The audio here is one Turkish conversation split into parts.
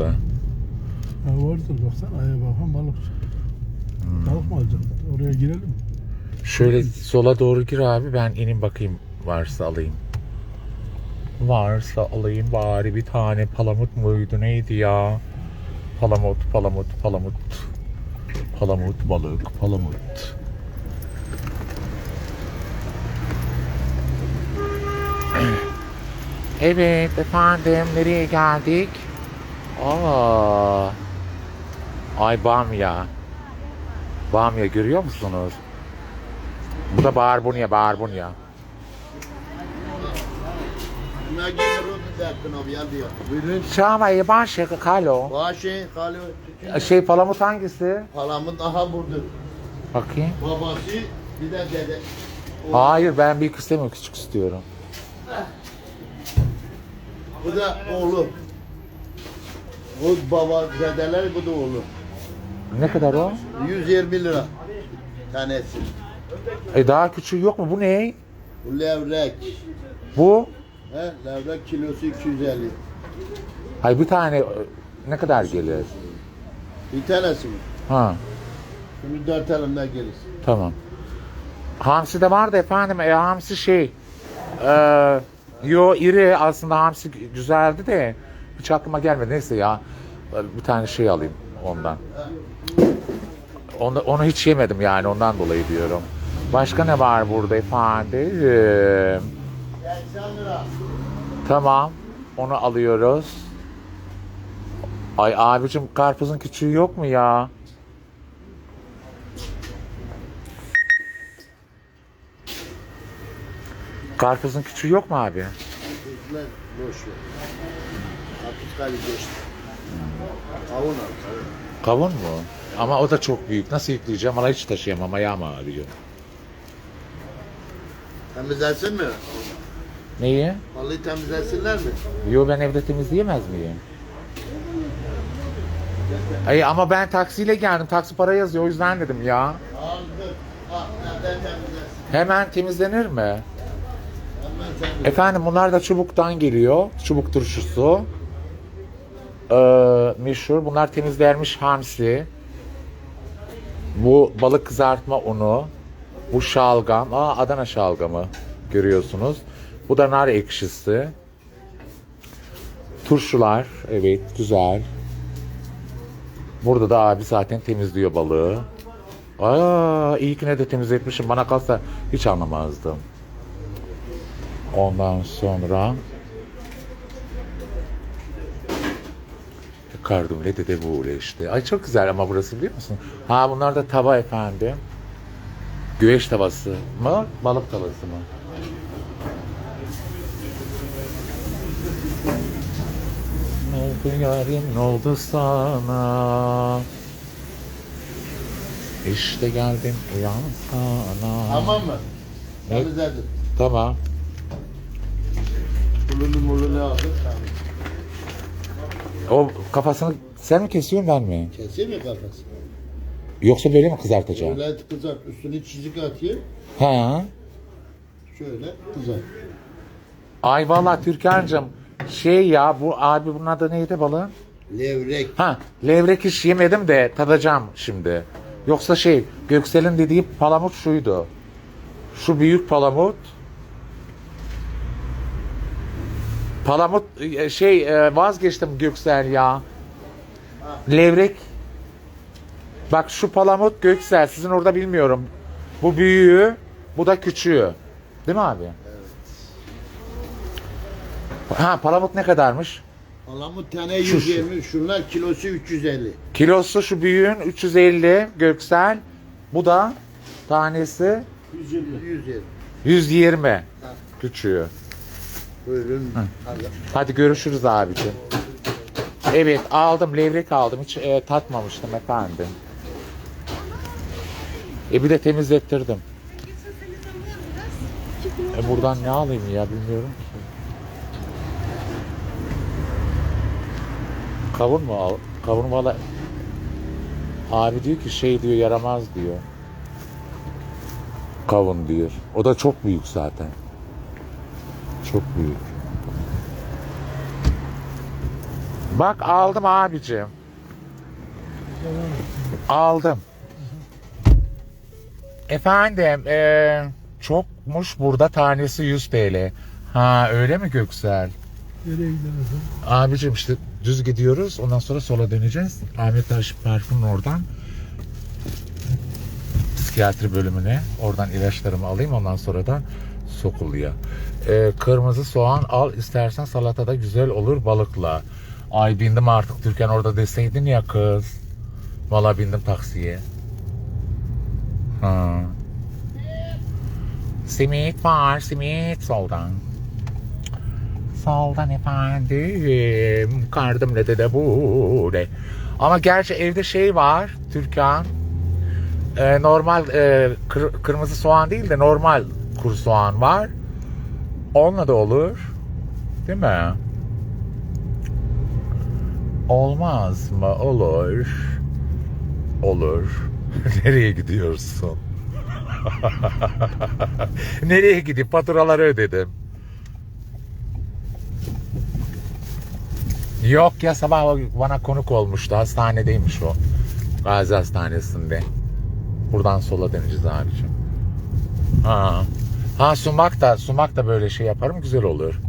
da. Ha vardır baksana aya bakan balık. Hmm. Balık mı alacaksın? Oraya girelim mi? Şöyle sola doğru gir abi ben inin bakayım varsa alayım. Varsa alayım bari bir tane palamut muydu neydi ya? Palamut, palamut, palamut. Palamut balık, palamut. Evet efendim nereye geldik? Aa. Ay bamya. Bamya görüyor musunuz? Bu da barbunya, barbunya. Şamayı başa kalo. Başı, tükü. Şey palamut hangisi? Palamut aha burada. Bakayım. Babası bir de dede. Hayır ben büyük istemiyorum küçük istiyorum. Bu da oğlu. Bu baba dedeler bu da oğlu. Ne kadar o? 120 lira tanesi. E daha küçüğü yok mu? Bu ne? Bu levrek. Bu? He, levrek kilosu 250. Hay bir tane e, ne kadar gelir? Bir tanesi mi? Ha Şimdi dört elimden gelir. tamam. Hamsi de vardı efendim. E, hamsi şey. E, yo iri aslında hamsi güzeldi de hiç aklıma gelmedi. Neyse ya. Bir tane şey alayım ondan. Onu, onu hiç yemedim yani ondan dolayı diyorum. Başka ne var burada efendim? 80 lira. Tamam. Onu alıyoruz. Ay abicim karpuzun küçüğü yok mu ya? Karpuzun küçüğü yok mu abi? Geçti. Kavun al kavun. Kavun mu? Ama o da çok büyük. Nasıl yükleyeceğim? Valla hiç taşıyamam. Ayağım ağrıyor. Temizlensin mi? Neyi? Balığı temizlensinler mi? Yo ben evde temizleyemez miyim? Ay ama ben taksiyle geldim. Taksi para yazıyor. O yüzden dedim ya. Hemen temizlenir mi? Efendim bunlar da çubuktan geliyor. Çubuk turşusu. Ee, meşhur. Bunlar temizlenmiş hamsi. Bu balık kızartma unu. Bu şalgam. Aa Adana şalgamı görüyorsunuz. Bu da nar ekşisi. Turşular. Evet güzel. Burada da abi zaten temizliyor balığı. Aa iyi ki ne de temizletmişim. Bana kalsa hiç anlamazdım. Ondan sonra Kardumle de de böyle işte. Ay çok güzel ama burası biliyor musun? Ha bunlar da tava efendim. Güveç tavası mı? Balık tavası mı? Ne oldu yarim ne oldu sana? İşte geldim uyan sana. Tamam mı? Ne? Temizledim. Tamam. Pulunu mulunu aldık. Tamam. O kafasını sen mi kesiyorsun ben mi? Keseyim mi kafası? Yoksa böyle mi kızartacağım? Şöyle kızart. Üstüne çizik atayım. Ha. Şöyle kızart. Ay vallahi Türkan'cığım şey ya bu abi bunun adı neydi balığın? Levrek. Ha levrek hiç yemedim de tadacağım şimdi. Yoksa şey Göksel'in dediği palamut şuydu. Şu büyük palamut. Palamut e, şey e, vazgeçtim Göksel ya. Levrek. Bak şu palamut Göksel sizin orada bilmiyorum. Bu büyüğü, bu da küçüğü. Değil mi abi? Ha palamut ne kadarmış? Palamut tane Şu, şu. 120. Şunlar kilosu 350. Kilosu şu büyüğün 350 Göksel. Bu da tanesi 120. 120. 120 küçüğü. Buyurun. Hadi. Hadi görüşürüz abicim. Evet aldım levrek aldım. Hiç e, tatmamıştım efendim. E bir de temizlettirdim. E buradan ne alayım ya bilmiyorum ki. Kavun mu al? Kavun valla Abi diyor ki şey diyor yaramaz diyor. Kavun diyor. O da çok büyük zaten. Çok büyük. Bak aldım abicim. Aldım. Efendim eee, çokmuş burada tanesi 100 TL. Ha öyle mi Göksel? Nereye efendim? Abicim işte düz gidiyoruz. Ondan sonra sola döneceğiz. Ahmet Taş Parkı'nın oradan psikiyatri bölümüne. Oradan ilaçlarımı alayım. Ondan sonra da Sokulu'ya. Ee, kırmızı soğan al istersen salatada güzel olur balıkla. Ay bindim artık Türkan orada deseydin ya kız. Valla bindim taksiye. Ha. Simit var, simit soldan. Soldan efendim. Kardım ne de de bu ne. Ama gerçi evde şey var Türkan. Ee, normal e, kır- kırmızı soğan değil de normal kuru soğan var. Onunla da olur. Değil mi? Olmaz mı? Olur. Olur. Nereye gidiyorsun? Nereye gidip faturaları ödedim. Yok ya sabah bana konuk olmuştu. Hastanedeymiş o. Gazi Hastanesi'nde. Buradan sola döneceğiz abicim. Ha. Ha sumak da sumak da böyle şey yaparım güzel olur.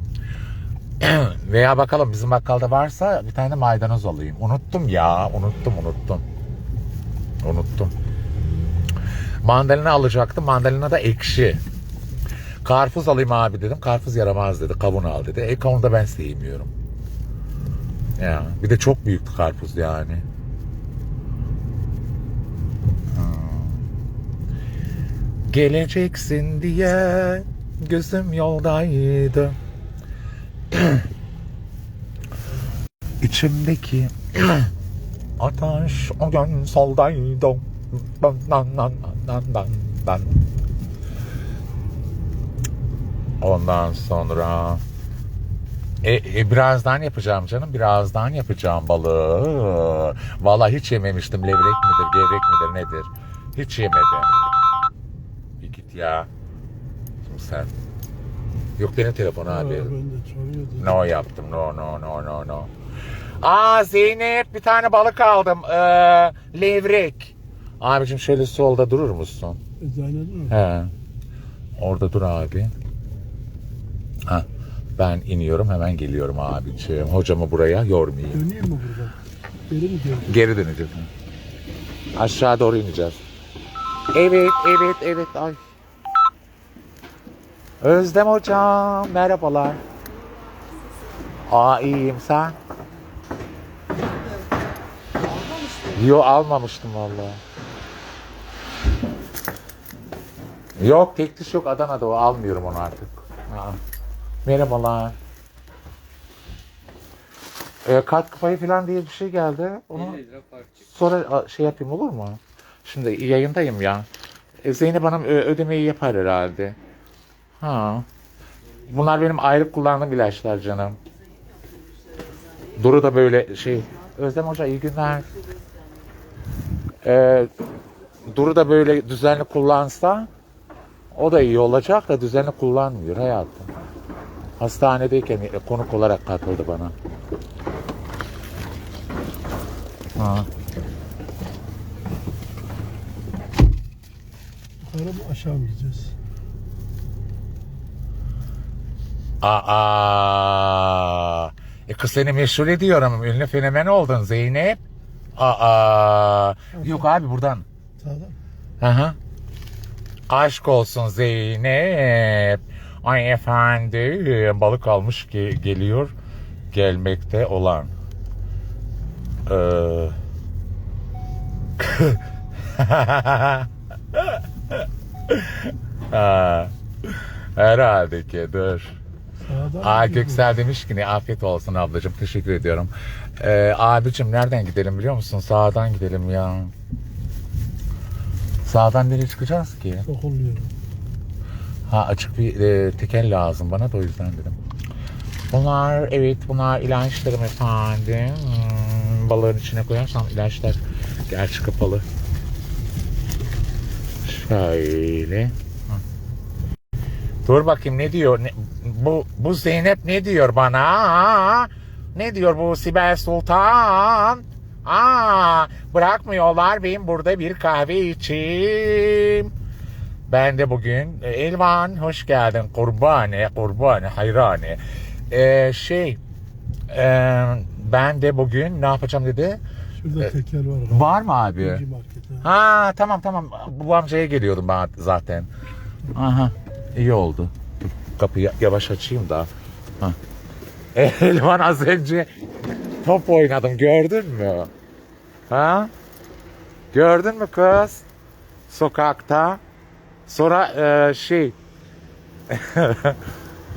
Veya bakalım bizim bakkalda varsa bir tane de maydanoz alayım. Unuttum ya. Unuttum unuttum. Unuttum. Mandalina alacaktım. Mandalina da ekşi. Karpuz alayım abi dedim. Karpuz yaramaz dedi. Kavun al dedi. E kavunu da ben sevmiyorum. Ya bir de çok büyüktü karpuz yani. Geleceksin diye gözüm yoldaydı. İçimdeki ateş o gün soldaydı. Dan dan dan dan dan dan. Ondan sonra e, e, birazdan yapacağım canım. Birazdan yapacağım balığı. Vallahi hiç yememiştim. Levrek midir, gevrek midir, nedir? Hiç yemedim. Git ya. Şimdi sen. Yok benim telefonu Aa, abi. ben de. No yaptım. No no no no no. Aa Zeynep bir tane balık aldım. Ee, levrek. Abicim şöyle solda durur musun? Eczanede mi? He. Orada dur abi. Ha. Ben iniyorum hemen geliyorum abiciğim. Hocamı buraya yormayayım. Döneyim mi buradan? Geri mi geleceğim? Geri döneceğiz. Aşağı doğru ineceğiz. Evet, evet, evet. Ay. Özlem hocam, merhabalar. Aa iyiyim sen? Yo almamıştım vallahi. Yok tek diş yok Adana'da o almıyorum onu artık. Aa. Merhabalar. E, katkı payı falan diye bir şey geldi. Onu 50 lira fark çıktı. sonra şey yapayım olur mu? Şimdi yayındayım ya. E, Zeynep Hanım ö- ödemeyi yapar herhalde. Ha. Bunlar benim ayrı kullandığım ilaçlar canım. Duru da böyle şey. Özlem Hoca iyi günler. Ee, Duru da böyle düzenli kullansa o da iyi olacak da düzenli kullanmıyor hayatım. Hastanedeyken e, konuk olarak katıldı bana. Ha. Yukarı mı aşağı mı gideceğiz? Aa. E kız seni meşhur ediyorum. Ünlü fenomen oldun Zeynep. Aa. Yok abi buradan. Hı hı. Aşk olsun Zeynep. Ay efendim balık almış ki geliyor gelmekte olan. Ee... Herhalde ki dur. Aa? Göksel demiş ki ne afiyet olsun ablacığım teşekkür ediyorum. Ee, abicim nereden gidelim biliyor musun? Sağdan gidelim ya. Sağdan nereye çıkacağız ki? Sokuluyor. Ha açık bir e, tekel lazım bana da o yüzden dedim. Bunlar evet bunlar ilaçlarım efendim. Hmm, balığın içine koyarsam ilaçlar gerçi kapalı. Şöyle. Dur bakayım ne diyor? Ne- bu bu Zeynep ne diyor bana? Ne diyor bu Sibel Sultan? Aa, bırakmıyorlar benim burada bir kahve içeyim. Ben de bugün e, Elvan hoş geldin kurbane kurbane hayrane. Ee, şey e, ben de bugün ne yapacağım dedi. Şurada tekel var. Var mı abi? İkinci market. ha. Ha tamam tamam. Bu amcaya geliyordum ben zaten. Aha iyi oldu. Kapıyı yavaş açayım da. Ha. Elvan az önce top oynadım gördün mü? Ha? Gördün mü kız? Sokakta. Sonra e, şey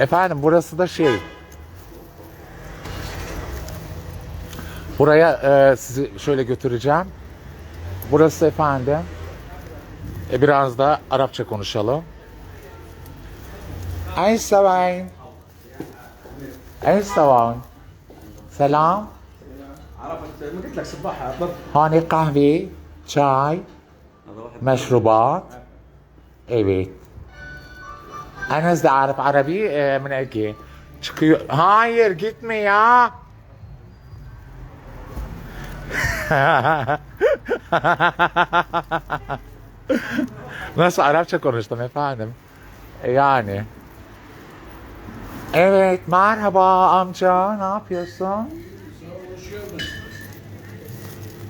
efendim burası da şey Buraya e, sizi şöyle götüreceğim. Burası efendim. E, biraz da Arapça konuşalım. Ay sevayn. Ay sevayn. Selam. عرفت ما قلت لك صباحها ضب Hani kahve, çay, هذا واحد meşrubat. Evet. Enes de Arap Arabi e, من Ege. Çıkıyor. Hayır gitme ya. Nasıl Arapça konuştum efendim? E, Yani. Evet merhaba amca ne yapıyorsun?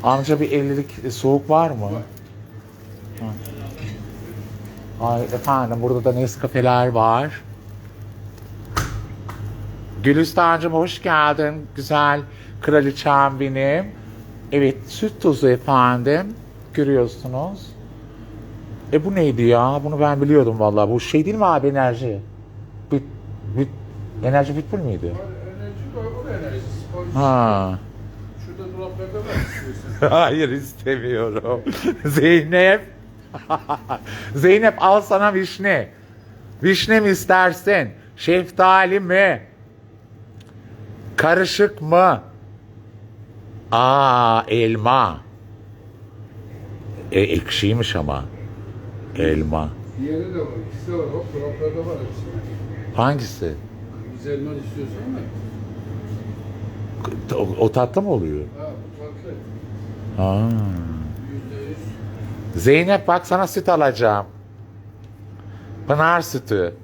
Amca bir 50'lik soğuk var mı? Ay efendim burada da Nescafeler var. Gülistan'cığım hoş geldin. Güzel kraliçem benim. Evet süt tozu efendim. Görüyorsunuz. E bu neydi ya? Bunu ben biliyordum vallahi. Bu şey değil mi abi enerji? Enerji enerji. Sipariş. Ha. Şurada dolaplarda var istiyorsan. Hayır istemiyorum. Zeynep. Zeynep al sana vişne. Vişne mi istersin? Şeftali mi? Karışık mı? Aa elma. E, ekşiymiş ama. Elma. Diğeri de var. İkisi de var. Hop dolaplarda var hepsi. Hangisi? Biz elman istiyorsan mı? O, o tatlı mı oluyor? Ha bu tatlı. Ha. Yüzde yüz. Zeynep bak sana süt alacağım. Pınar sütü.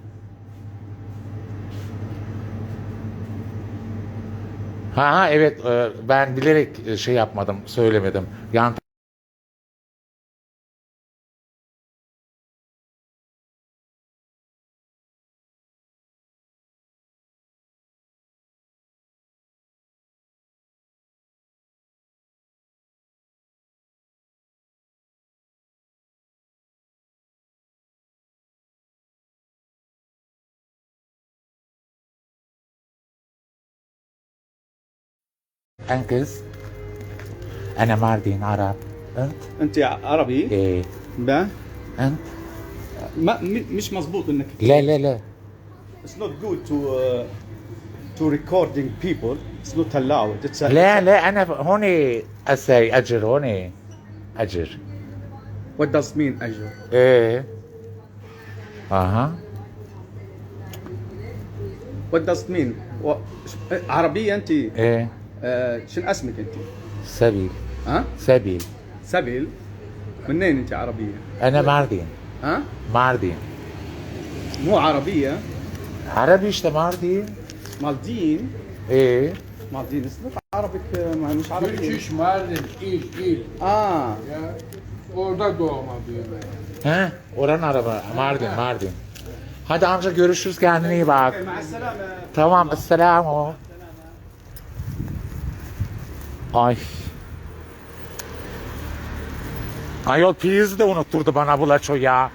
Ha ha evet e, ben bilerek e, şey yapmadım söylemedim. Yan انقز أنا ماردين عرب. أنت؟ أنت عربي؟ إيه. با أنت؟ ما مش مزبوط إنك لا لا لا. It's not good to uh, to recording people. It's not allowed. It's a, لا لا أنا هوني اسي أجر هوني أجر. What does mean أجر؟ إيه. أها. What does mean؟ و... عربية أنت؟ إيه. شنو اسمك انت؟ سبيل ها؟ سبيل سبيل منين انت عربية؟ انا ماردين ها؟ ماردين مو عربية عربي işte ماردين مالدين ايه مالدين It's not Arabic uh, مش عربية Türk iş, Mardin, il, il. اه Ya orada doğma büyüme. Ha oranın araba Mardin Mardin. Hadi amca görüşürüz kendine iyi bak. مع السلامة Tamam esselamu. Ay. Ayol prizi de unutturdu bana bu laço ya.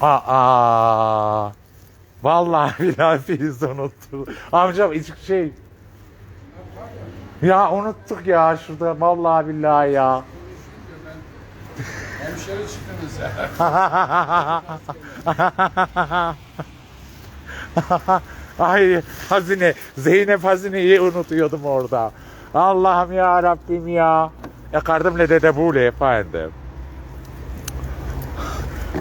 Aa. Vallahi billahi prizi unutturdu. Amcam hiç şey. Ya unuttuk ya şurada vallahi billahi ya. Hemşeri çıktınız Ay hazine, Zeynep hazineyi unutuyordum orada. Allah'ım ya Rabbim ya. Yakardım le dede bule efendim.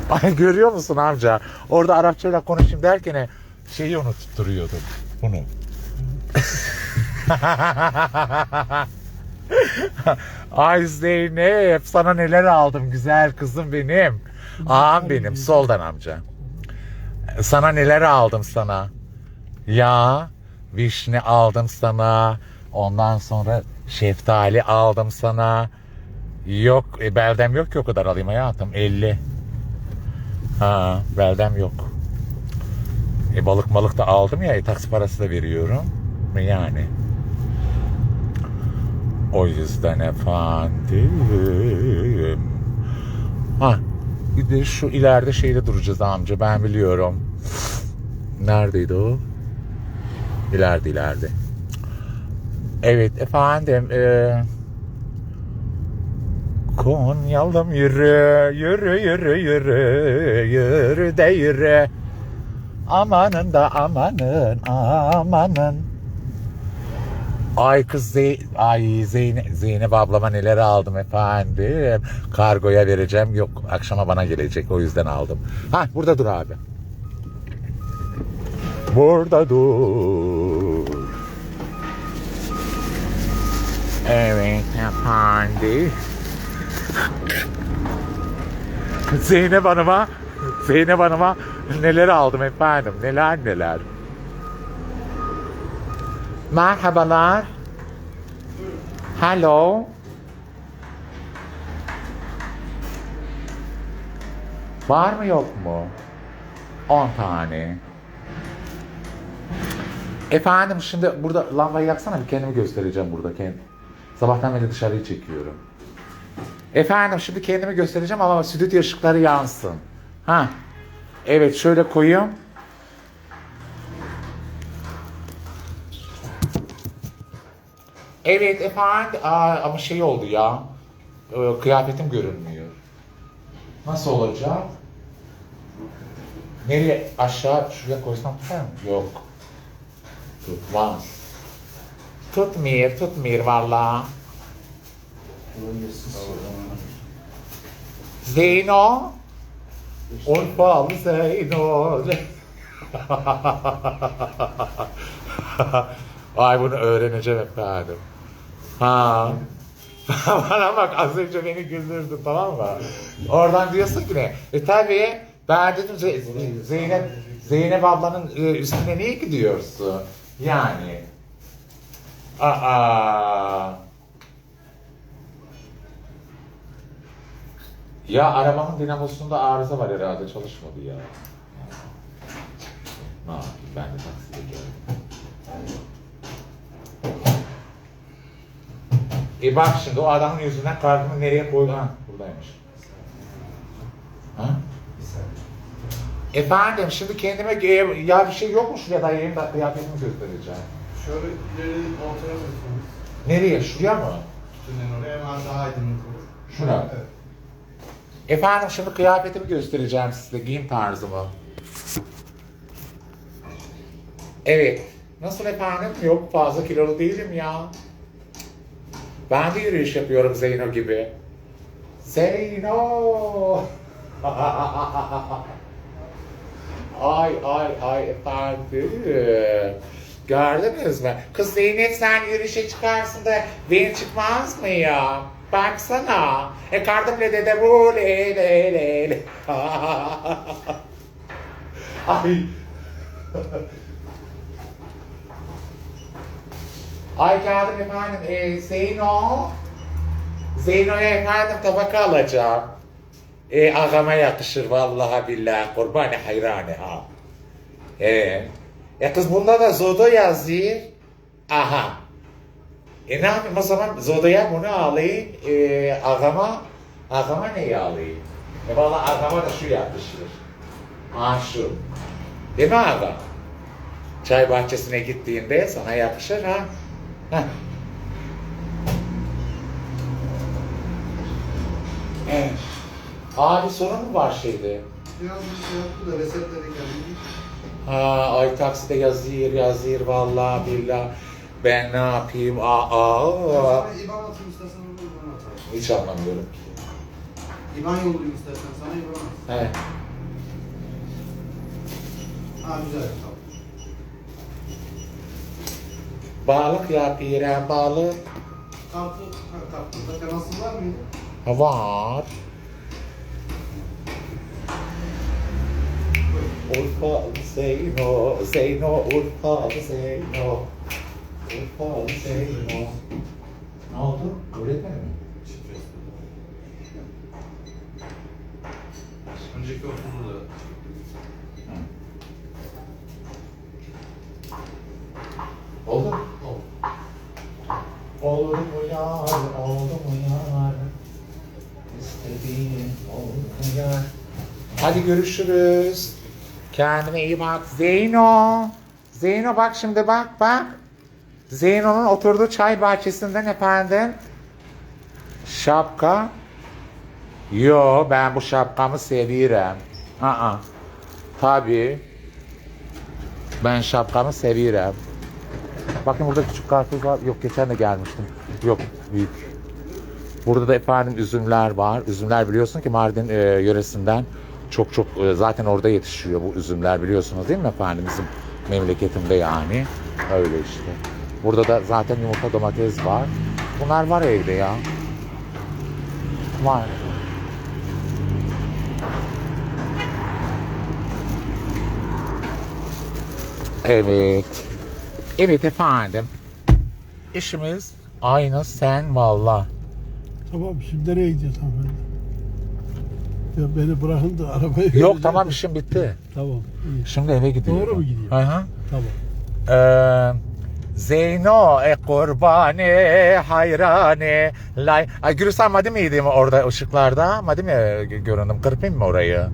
Ay görüyor musun amca? Orada Arapçayla konuşayım derken şeyi unutturuyordum bunu. Ay Zeynep sana neler aldım güzel kızım benim. Ağam benim soldan amca. Sana neler aldım sana. Ya vişne aldım sana. Ondan sonra şeftali aldım sana. Yok e, beldem yok ki o kadar alayım hayatım 50. Ha beldem yok. E, balık malık da aldım ya e, taksi parası da veriyorum. Yani. O yüzden efendim. Ha bir de şu ileride şeyde duracağız amca ben biliyorum. Neredeydi o? İleride ileride. Evet efendim. E, Konyalım yürü, yürü, yürü, yürü, yürü de yürü. Amanın da amanın, amanın. Ay kız Zey Ay Zeynep, Zeynep ablama neler aldım efendim. Kargoya vereceğim. Yok akşama bana gelecek. O yüzden aldım. Ha burada dur abi. Burada dur. Evet efendim. Zeynep Hanım'a Zeynep Hanım'a neler aldım efendim. Neler neler. Merhabalar. Hello. Var mı yok mu? 10 tane. Efendim şimdi burada lambayı yaksana bir kendimi göstereceğim burada. Kend... Sabahtan beri dışarıyı çekiyorum. Efendim şimdi kendimi göstereceğim ama stüdyo ışıkları yansın. Ha. Evet şöyle koyayım. Evet efendim. Aa, ama şey oldu ya. Ee, Kıyafetim görünmüyor. Nasıl olacak? Nereye? Aşağı şuraya koysam tutar? Yok. Tutmaz. Tutmuyor, tutmuyor valla. Zeyno. Urfalı Zeyno. Ay bunu öğreneceğim efendim. Ha. Bana bak az önce beni güldürdün tamam mı? Oradan diyorsun ki ne? E tabi ben dedim Ze- Zeynep Zeynep ablanın e, üstüne niye gidiyorsun? Yani. Aa. Ya arabamın dinamosunda arıza var herhalde çalışmadı ya. Ne yapayım ben de taksiye geldim. E bak şimdi o adamın yüzünden kartımı nereye koydu? Ha buradaymış. Ha? Efendim şimdi kendime ya bir şey yok mu şuraya dayayayım da kıyafetimi göstereceğim. Şöyle ileri ortaya koysanız. Nereye? Şuraya mı? Tünel oraya hemen daha aydınlık olur. Şuna. Evet. Efendim şimdi kıyafetimi göstereceğim size, giyim tarzımı. Evet. Nasıl efendim? Yok fazla kilolu değilim ya. Ben de yürüyüş yapıyorum Zeyno gibi. Zeyno! ay ay ay efendim. Gördünüz mü? Kız Zeynep sen yürüyüşe çıkarsın da ben çıkmaz mı ya? Baksana. E kardım le dede bu le le le le. ay. Ay geldim efendim. E, Zeyno. Zeyno'ya efendim tabaka alacağım. E, ağama yakışır vallahi billahi kurbanı hayranı ha. E, e kız bunda da Zodo yazıyor. Aha. E ne yapayım o zaman Zodo'ya bunu alayım. E, ağama, ağama neyi alayım? E valla ağama da şu yakışır. Ha. Değil mi ağa? Çay bahçesine gittiğinde sana yakışır ha. Heh. Evet. Abi sorun mu var şeyde? Biraz bir şey yaptı da resetleri geldi. Ha, ay takside yazıyor yazıyor vallahi billah. Ben ne yapayım? Aa, aa. Sana İban atayım istersen onu İban atarım. Hiç anlamıyorum. İban yollayayım istersen sana İban at. He. Ha güzel tamam. Balık yapıyorum balık. Kalktı, kalktı. Temasın var mıydı? Var. Urfalı Zeyno, Zeyno, Urfalı Zeyno. Urfalı Zeyno. Ne oldu? Öğretmen mi? Önceki okulda da Oldu mu? Olur mu yar, oldu mu yar? İstediğin oldu mu yar? Hadi görüşürüz. Kendine iyi bak. Zeyno. Zeyno bak şimdi bak bak. Zeyno'nun oturduğu çay bahçesinden efendim. Şapka. Yo ben bu şapkamı seviyorum. Aa. Tabii. Ben şapkamı seviyorum. Bakın burada küçük karpuz var. Yok geçen de gelmiştim. Yok büyük. Burada da efendim üzümler var. Üzümler biliyorsun ki Mardin e, yöresinden çok çok e, zaten orada yetişiyor bu üzümler biliyorsunuz değil mi efendim bizim memleketimde yani. Öyle işte. Burada da zaten yumurta domates var. Bunlar var evde ya. Var. Evet. Evet efendim. İşimiz aynı sen valla. Tamam şimdi nereye gidiyoruz hanımefendi? Ya beni bırakın da arabaya Yok tamam işim bitti. Tamam iyi. Şimdi eve gidiyorum. Doğru mu gidiyor? Hı hı. Tamam. Ee, Zeyno e kurbane hayrane lay. Ay Gülistan Madi miydim orada ışıklarda? Madi mi göründüm? Kırpayım mı orayı?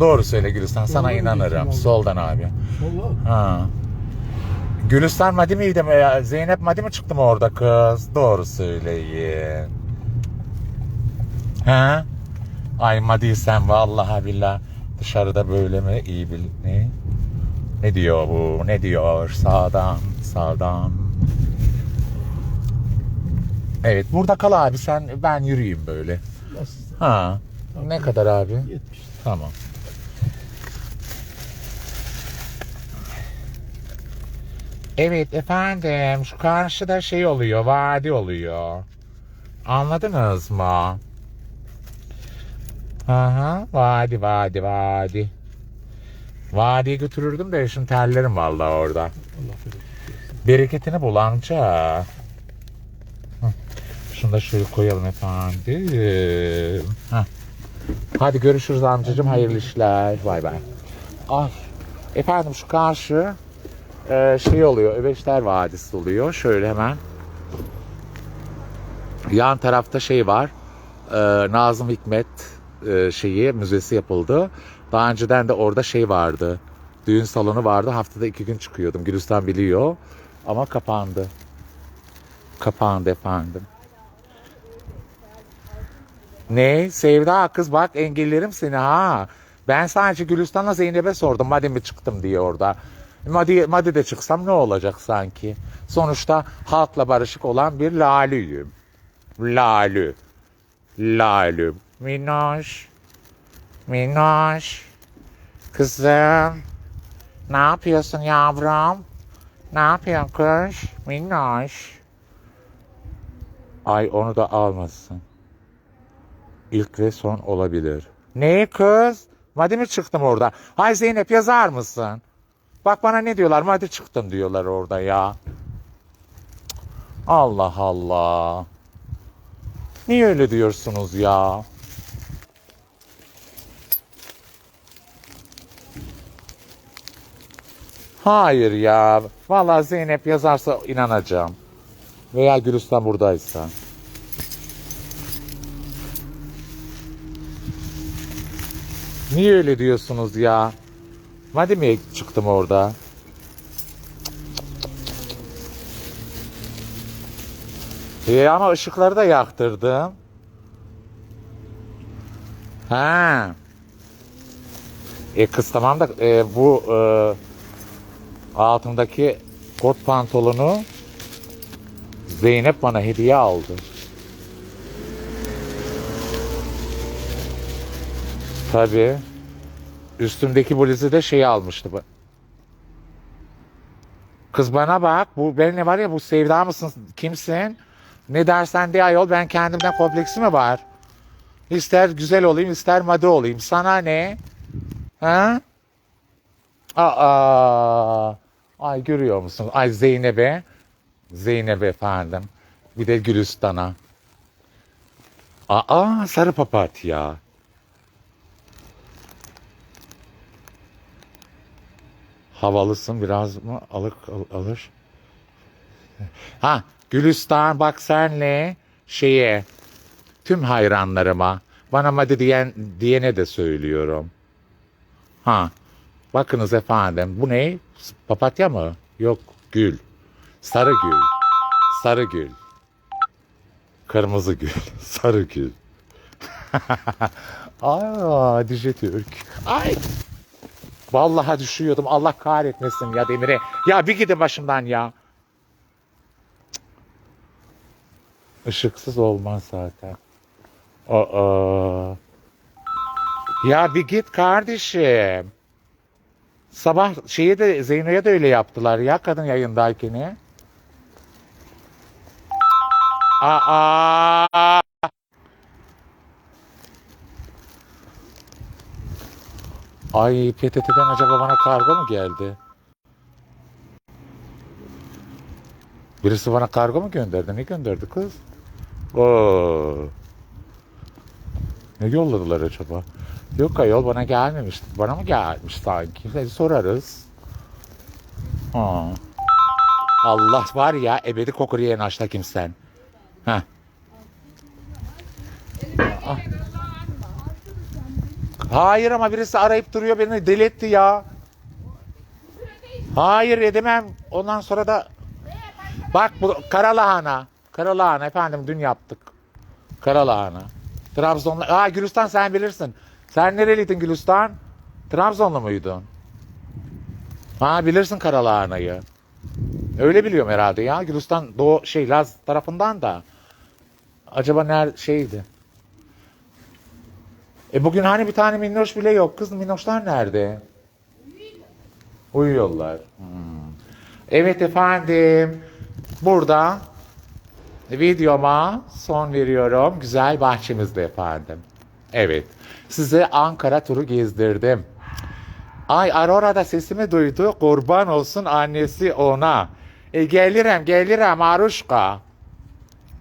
Doğru söyle Gülistan sana Doğru inanırım. vallahi. Soldan abi. Sola. Ha. Gülistan Madi miydim? ya? Zeynep Madi mi çıktı mı orada kız? Doğru söyleyin. Ha? Ay Madi sen vallahi billah dışarıda böyle mi iyi bil ne? Ne diyor bu? Ne diyor? Sağdan, sağdan. Evet, burada kal abi sen ben yürüyeyim böyle. Nasıl? Ha. Ne kadar abi? 70. Tamam. Evet efendim şu karşıda şey oluyor vadi oluyor. Anladınız mı? Aha vadi vadi vadi. Vadiye götürürdüm de şimdi terlerim vallahi orada. Allah bereket. Bereketini bul amca. Şunu da şöyle koyalım efendim. Heh. Hadi görüşürüz amcacığım. Hayırlı işler. Bay bay. Ay. Efendim şu karşı e, şey oluyor. Öbeşler Vadisi oluyor. Şöyle hemen. Yan tarafta şey var. E, Nazım Hikmet e, şeyi müzesi yapıldı. Daha önceden de orada şey vardı. Düğün salonu vardı. Haftada iki gün çıkıyordum. Gülistan biliyor. Ama kapandı. Kapandı efendim. Ne? Sevda kız bak engellerim seni ha. Ben sadece Gülistan'la Zeynep'e sordum. Madi mi çıktım diye orada. Madi, Madi de çıksam ne olacak sanki? Sonuçta halkla barışık olan bir lalüyüm. Lalü. Lalü. Minnoş. Minnoş. Kızım. Ne yapıyorsun yavrum? Ne yapıyorsun kız? Minnoş. Ay onu da almasın. İlk ve son olabilir. Ne kız? Hadi mi çıktım orada? Hay Zeynep yazar mısın? Bak bana ne diyorlar? Hadi çıktım diyorlar orada ya. Allah Allah. Niye öyle diyorsunuz ya? Hayır ya. Vallahi Zeynep yazarsa inanacağım. Veya Gülistan buradaysa. Niye öyle diyorsunuz ya? Hadi mi çıktım orada? E ama ışıkları da yaktırdım. Ha. E kız tamam da e, bu e, altındaki kot pantolonu Zeynep bana hediye aldı. Tabii. Üstümdeki bluzu de şey almıştı. Kız bana bak. Bu benimle var ya bu sevda mısın? Kimsin? Ne dersen de ayol ben kendimden kompleksi mi var? İster güzel olayım ister madde olayım. Sana ne? Ha? Aa. Ay görüyor musun? Ay Zeynep'e. Zeynep efendim. Bir de Gülistan'a. Aa sarı papatya. Havalısın biraz mı alık al- alır. Ha Gülistan bak senle şeye tüm hayranlarıma bana madde diyen diyene de söylüyorum. Ha bakınız efendim bu ne? Papatya mı? Yok gül. Sarı gül. Sarı gül. Kırmızı gül. Sarı gül. Aa Dijitürk. Ay. Vallahi düşüyordum. Allah kahretmesin ya Demir'e. Ya bir gidin başımdan ya. Işıksız olmaz zaten. Aa. Ya bir git kardeşim. Sabah şeye de Zeyno'ya da öyle yaptılar ya kadın yayındayken. ya. Aa. Ay PTT'den acaba bana kargo mu geldi? Birisi bana kargo mu gönderdi? Ne gönderdi kız? Oo. Ne yolladılar acaba? Yok ayol bana gelmemişti. Bana mı gelmiş sanki? Hadi sorarız. Ha. Allah var ya ebedi kokuriye naşta kimsen. Heh. Ah. Hayır ama birisi arayıp duruyor beni deli etti ya. Hayır edemem. Ondan sonra da bak bu karalahana. Karalahana efendim dün yaptık. Karalahana. Trabzon'la. Aa Gülistan sen bilirsin. Sen nereliydin Gülistan? Trabzonlu muydun? Ha bilirsin karalahanayı. Öyle biliyorum herhalde ya. Gülistan doğu şey Laz tarafından da. Acaba ner şeydi? E bugün hani bir tane minnoş bile yok. Kız minnoşlar nerede? Uyuyorlar. Hmm. Evet efendim. Burada videoma son veriyorum. Güzel bahçemizde efendim. Evet. Size Ankara turu gezdirdim. Ay Aurora da sesimi duydu. Kurban olsun annesi ona. E gelirim gelirim Aruşka.